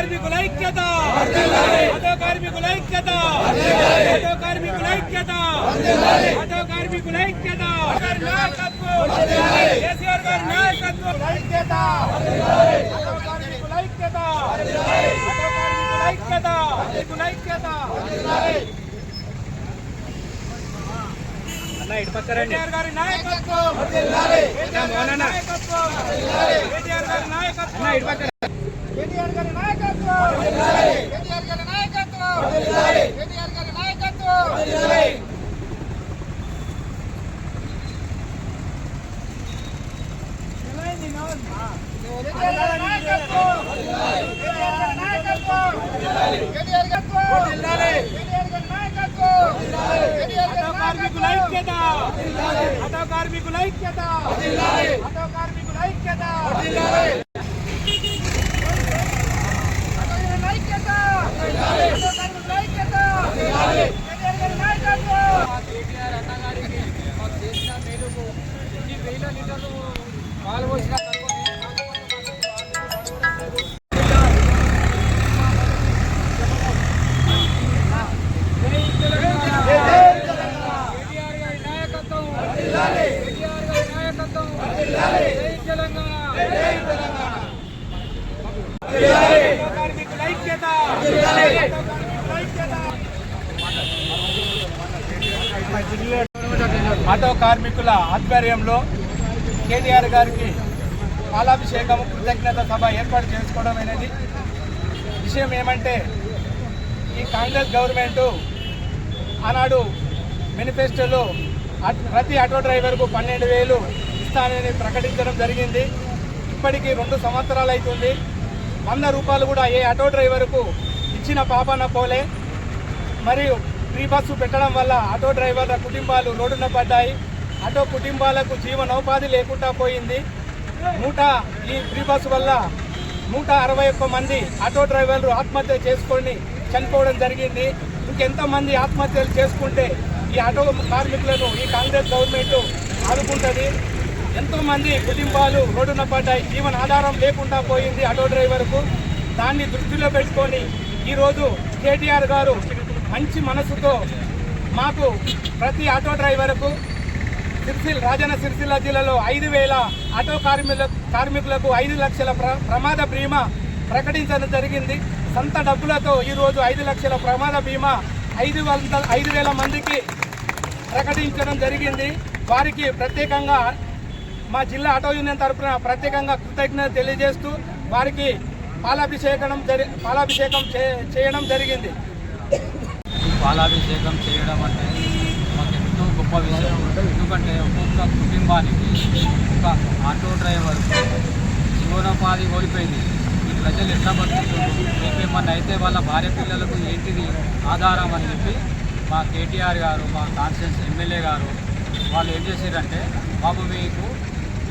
కార్మికుల ఐక్యత! ఆటో కార్మికుల ఐక్యత! ఆటో కార్మికుల ఐక్యత! ఆటో కార్మికుల ఐక్యత! నాయకత్వం కేసీఆర్ గారి నాయకత్వం! ఐక్యత ఆటో కార్మికుల ఐక్యత ఆటో కార్మికుల ఐక్యత కార్మికుల ఐక్యత అన్న ఇటు పక్క రండి. కేటీఆర్ గారి నాయకత్వం! కేటీఆర్ గారి నాయకత్వం గారి నాయకత్వం! అన్న ఇటు పక్క కేటీఆర్ గారి నాయకత్వం! కేటీఆర్ గారి నాయకత్వం! కేటీఆర్ గారి నాయకత్వం! కార్మికుల ఐక్యత ఆటో కార్మికుల ఐక్యత! ఆటో కార్మికుల ఐక్యత ఐక్యత కేటీఆర్ గారి నాయకత్వం కేటీఆర్ అన్న గారికి మాకు చేసిన మేలుకు ఇన్ని వేల లీటర్లు పాలు పోసిన ఆటో కార్మికుల ఆధ్వర్యంలో కేటీఆర్ గారికి పాలాభిషేకం కృతజ్ఞత సభ ఏర్పాటు చేసుకోవడం అనేది విషయం ఏమంటే ఈ కాంగ్రెస్ గవర్నమెంటు ఆనాడు మేనిఫెస్టోలో అట్- ప్రతి ఆటో డ్రైవర్కు పన్నెండు వేలు ఇస్తానని ప్రకటించడం జరిగింది. ఇప్పటికీ రెండు సంవత్సరాలు అవుతుంది వంద రూపాయలు కూడా ఏ ఆటో డ్రైవర్కు ఇచ్చిన పాపన పోలే. మరియు ఫ్రీ బస్సు పెట్టడం వల్ల ఆటో డ్రైవర్ల కుటుంబాలు రోడ్డున పడ్డాయి. ఆటో కుటుంబాలకు జీవనోపాధి లేకుండా పోయింది. నూట ఈ ఫ్రీ బస్సు వల్ల నూట అరవై ఒక్క మంది ఆటో డ్రైవర్లు ఆత్మహత్య చేసుకొని చనిపోవడం జరిగింది. ఇంకెంతమంది ఆత్మహత్యలు చేసుకుంటే ఈ ఆటో కార్మికులను ఈ కాంగ్రెస్ గవర్నమెంట్ ఆదుకుంటుంది. ఎంతోమంది కుటుంబాలు రోడ్డున పడ్డాయి. జీవన ఆధారం లేకుండా పోయింది ఆటో డ్రైవర్కు. దాన్ని దృష్టిలో పెట్టుకొని ఈరోజు కేటీఆర్ గారు మంచి మనసుతో మాకు ప్రతి ఆటో డ్రైవర్కు సిరిసిల్ రాజన్న సిరిసిల్ల జిల్లాలో ఐదు వేల ఆటో కార్మికుల కార్మికులకు ఐదు లక్షల ప్ర ప్రమాద బీమా ప్రకటించడం జరిగింది. సొంత డబ్బులతో ఈరోజు ఐదు లక్షల ప్రమాద బీమా ఐదు వందల ఐదు వేల మందికి ప్రకటించడం జరిగింది. వారికి ప్రత్యేకంగా మా జిల్లా ఆటో యూనియన్ తరఫున ప్రత్యేకంగా కృతజ్ఞత తెలియజేస్తూ వారికి పాలాభిషేకం జరి పాలాభిషేకం చేయడం జరిగింది. పాలాభిషేకం చేయడం అంటే మాకు ఎంతో గొప్ప విషయం. ఎందుకంటే ఒక్కొక్క కుటుంబానికి ఒక ఆటో డ్రైవర్ జీవనోపాధి కోల్పోయింది. ఈ ప్రజలు ఎట్లా బతుకుతున్నారు? మీకు ఏమన్నా అయితే వాళ్ళ భార్య పిల్లలకు ఏంటిది ఆధారం అని చెప్పి మా కేటీఆర్ గారు మా కాన్స్టిట్యూన్స్ ఎమ్మెల్యే గారు వాళ్ళు ఏం చేశారంటే బాబు మీకు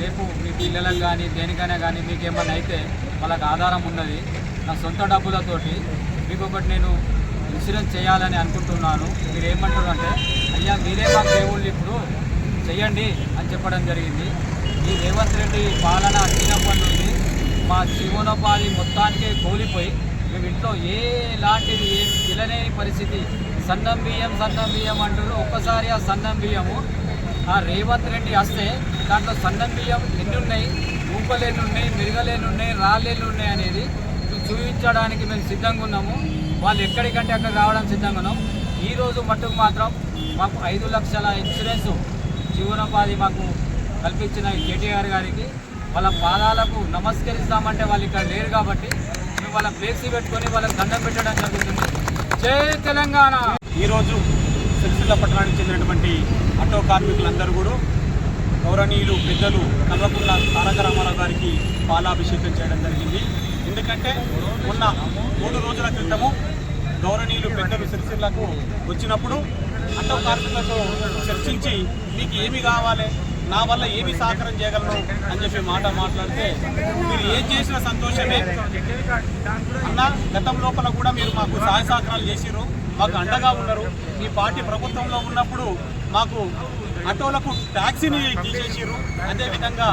రేపు మీ పిల్లలకు కానీ దేనికైనా కానీ మీకు ఏమన్నా అయితే వాళ్ళకి ఆధారం ఉన్నది నా సొంత డబ్బులతోటి మీకు ఒకటి నేను ఇన్సూరెన్స్ చేయాలని అనుకుంటున్నాను. మీరు ఏమంటారు అంటే అయ్యా మీరే మా దేవుళ్ళు ఇప్పుడు చెయ్యండి అని చెప్పడం జరిగింది. ఈ రేవంత్ రెడ్డి పాలన వచ్చినప్పటి నుండి మా జీవనోపాధి మొత్తానికి కోల్పోయి మేము ఇంట్లో ఏలాంటిది ఏం తినలేని పరిస్థితి. సన్నం బియ్యం సన్నం బియ్యం అంటారు ఒక్కసారి ఆ సన్నం బియ్యము ఆ రేవంత్ రెడ్డి వస్తే దాంట్లో సన్నం బియ్యం ఎన్ని ఉన్నాయి ఊపలు ఎన్ని ఉన్నాయి మిరగలు ఉన్నాయి రాళ్ళు అనేది చూపించడానికి మేము సిద్ధంగా ఉన్నాము. వాళ్ళు ఎక్కడికంటే అక్కడ రావడం సిద్ధంగా ఉన్నాం ఈరోజు మట్టుకు మాత్రం మాకు ఐదు లక్షల ఇన్సూరెన్స్ జీవనోపాధి మాకు కల్పించిన కేటీఆర్ గారికి వాళ్ళ పాదాలకు నమస్కరిస్తామంటే వాళ్ళు ఇక్కడ లేరు కాబట్టి మేము వాళ్ళ ఫ్లెక్సీ పెట్టుకొని వాళ్ళకి దండం పెట్టడం జరుగుతుంది. జై తెలంగాణ! ఈరోజు సిరిసిల్ల పట్టణానికి చెందినటువంటి ఆటో కార్మికులందరూ కూడా గౌరవనీయులు పెద్దలు కల్వకుంట్ల తారక రామారావు గారికి పాలాభిషేకం చేయడం జరిగింది. ఎందుకంటే మొన్న మూడు రోజుల క్రితము గౌరవనీయులు పెద్దలు సిరిసిల్లకు వచ్చినప్పుడు ఆటో కార్మికులతో చర్చించి మీకు ఏమి కావాలి? నా వల్ల ఏమి సహకారం చేయగలను? అని చెప్పి మాట మాట్లాడితే మీరు ఏం చేసిన సంతోషమే. అన్న గతం లోపల కూడా మీరు మాకు సహాయ సహకారాలు చేసిరు మాకు అండగా ఉన్నారు మీ పార్టీ ప్రభుత్వంలో ఉన్నప్పుడు మాకు ఆటోలకు ట్యాక్సీని తీసేసిర్రు. అదేవిధంగా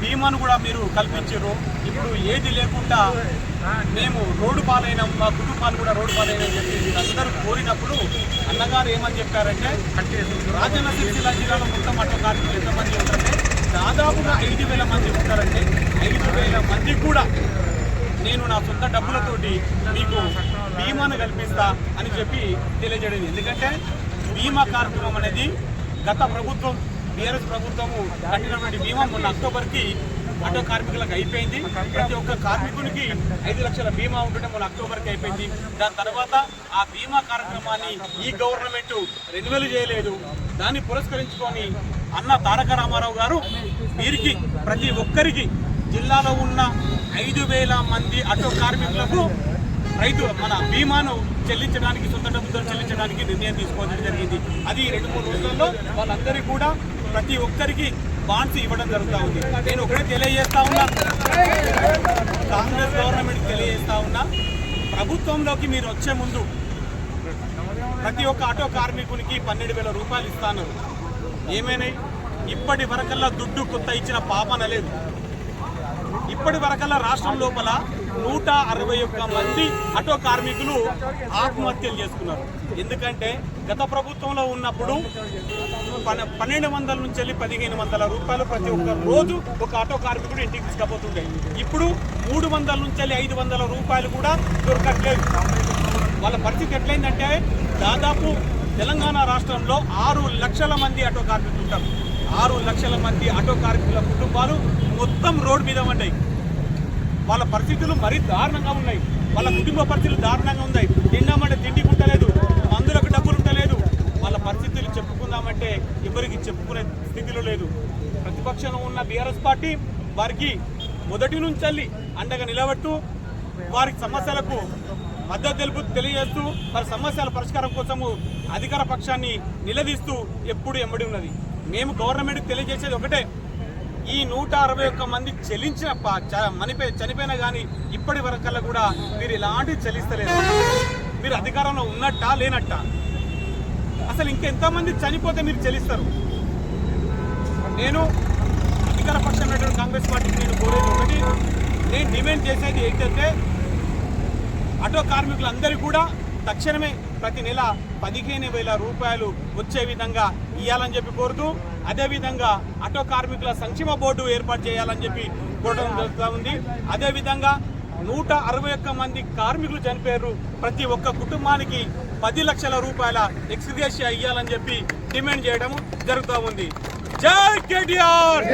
బీమాను కూడా మీరు కల్పించారు. ఇప్పుడు ఏది లేకుండా మేము రోడ్డు పాలైనాం మా కుటుంబాలు కూడా రోడ్డు పాలైనా చెప్పి వీళ్ళందరూ కోరినప్పుడు అన్నగారు ఏమని చెప్పారంటే రాజన్న సిరిసిల్ల జిల్లాలో మొత్తం అటు కార్మికులు ఎంతమంది ఉంటారంటే దాదాపుగా ఐదు వేల మంది ఉంటారంటే ఐదు వేల మంది కూడా నేను నా సొంత డబ్బులతోటి మీకు బీమాను కల్పిస్తా అని చెప్పి తెలియజేయడం. ఎందుకంటే బీమా కార్యక్రమం అనేది గత ప్రభుత్వం బీఆర్ఎస్ ప్రభుత్వము కట్టినటువంటి బీమా మొన్న అక్టోబర్కి ఆటో కార్మికులకు అయిపోయింది. ప్రతి ఒక్క కార్మికునికి ఐదు లక్షల బీమా ఉంటుంటే మొన్న అక్టోబర్కి అయిపోయింది. దాని తర్వాత ఆ బీమా కార్యక్రమాన్ని ఈ గవర్నమెంట్ రెన్యువల్ చేయలేదు. దాన్ని పురస్కరించుకొని అన్న తారక రామారావు గారు వీరికి ప్రతి ఒక్కరికి జిల్లాలో ఉన్న ఐదు వేల మంది ఆటో కార్మికులకు రైతు మన బీమాను చెల్లించడానికి సొంత డబ్బుతో చెల్లించడానికి నిర్ణయం తీసుకోవడం జరిగింది. అది రెండు మూడు రోజుల్లో వాళ్ళందరికీ కూడా ప్రతి ఒక్కరికి బాండ్స్ ఇవ్వడం జరుగుతూ ఉంది. నేను ఒకటే తెలియజేస్తా ఉన్నా. కాంగ్రెస్ గవర్నమెంట్ తెలియజేస్తా ఉన్నా. ప్రభుత్వంలోకి మీరు వచ్చే ముందు ప్రతి ఒక్క ఆటో కార్మికునికి పన్నెండు వేల రూపాయలు ఇస్తాను. ఏమైనా ఇప్పటి వరకల్లా దుడ్డు కొత్త ఇచ్చిన పాపన లేదు. ఇప్పటి వరకల్లా రాష్ట్రం లోపల నూట అరవై ఒక్క మంది ఆటో కార్మికులు ఆత్మహత్యలు చేసుకున్నారు. ఎందుకంటే గత ప్రభుత్వంలో ఉన్నప్పుడు పన్నెండు వందల నుంచి వెళ్ళి పదిహేను వందల రూపాయలు ప్రతి ఒక్క రోజు ఒక ఆటో కార్మికుడు ఇంటికి తీసుకపోతుండే. ఇప్పుడు మూడు వందల నుంచి వెళ్ళి ఐదు వందల రూపాయలు కూడా దొరకట్లేదు. వాళ్ళ పరిస్థితి ఎట్లయిందంటే దాదాపు తెలంగాణ రాష్ట్రంలో ఆరు లక్షల మంది ఆటో కార్మికులు ఉంటారు. ఆరు లక్షల మంది ఆటో కార్మికుల కుటుంబాలు మొత్తం రోడ్డు మీద ఉంటాయి వాళ్ళ పరిస్థితులు మరీ దారుణంగా ఉన్నాయి. వాళ్ళ కుటుంబ పరిస్థితులు దారుణంగా ఉన్నాయి. తిన్నామంటే తిండి కుట్టలేదు పరిస్థితులు చెప్పుకుందామంటే ఎవరికి చెప్పుకునే స్థితిలో లేదు. ప్రతిపక్షంలో ఉన్న బీఆర్ఎస్ పార్టీ వారికి మొదటి నుంచి అండగా నిలబెట్టు వారి సమస్యలకు మద్దతు తెలుపు తెలియజేస్తూ వారి సమస్యల పరిష్కారం కోసము అధికార పక్షాన్ని నిలదీస్తూ ఎప్పుడు ఎమ్మడి ఉన్నది. మేము గవర్నమెంట్కి తెలియజేసేది ఒకటే. ఈ నూట అరవై ఒక్క మంది చెల్లించిన ప- చ- మనిపే చనిపోయినా కానీ ఇప్పటి వరకల్లా కూడా మీరు ఎలాంటి చెల్లిస్తలేదు. మీరు అధికారంలో ఉన్నట్టా లేనట్టా? అసలు ఇంకెంతమంది చనిపోతే మీరు చెల్లిస్తారు? నేను అధికార పక్షమైనటువంటి కాంగ్రెస్ పార్టీకి నేను కోరేది ఒకటి నేను డిమాండ్ చేసేది ఏంటంటే ఆటో కార్మికులందరూ కూడా తక్షణమే ప్రతి నెల పదిహేను వేల రూపాయలు వచ్చే విధంగా ఇవ్వాలని చెప్పి కోరుతూ అదేవిధంగా ఆటో కార్మికుల సంక్షేమ బోర్డు ఏర్పాటు చేయాలని చెప్పి కోరడం జరుగుతూ ఉంది. అదేవిధంగా నూట అరవై ఒక్క మంది కార్మికులు చనిపోయారు. ప్రతి ఒక్క కుటుంబానికి పది లక్షల రూపాయల ఎక్స్గ్రేషియా ఇవ్వాలని చెప్పి డిమాండ్ చేయడం జరుగుతూ ఉంది. జై కేటీఆర్!